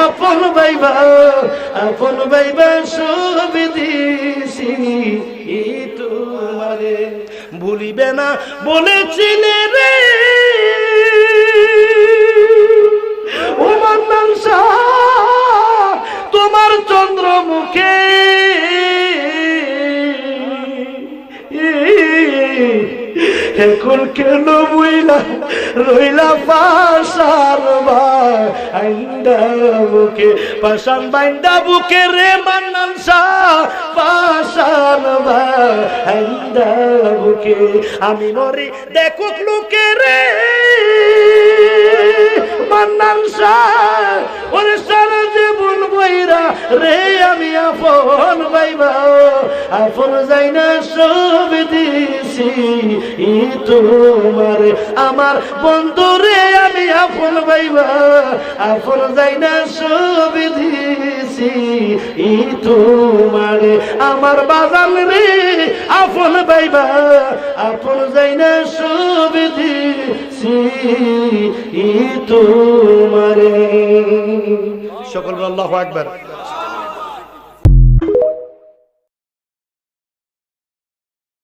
আপন ভাইবা আপন ভাইবা সব দিছি ই তোমারে ভুলিবে না বলেছিলে রে। তোমার চন্দ্রমুখে। এখন কেন বইলা রইলা পাশার বাইন্দা বুকে পাশান বাইন্দা বুকে রে মান্নান শাহ পাশান বাইন্দা বুকে। আমি মরি দেখুক লোকে রে মান্নান শাহ ওরে সারা জীবন বইরা রে, আমি আপন বাইবা আপন যাই না সব দিছি তোমার। আমার বন্ধু রে আমি আপন বাইবা আপন যাই না সব দিছি, ই তোমার। আমার বাজান রে আপন বাইবা আপন যাই না সব দিছি তোমারে। সকল আল্লাহ একবার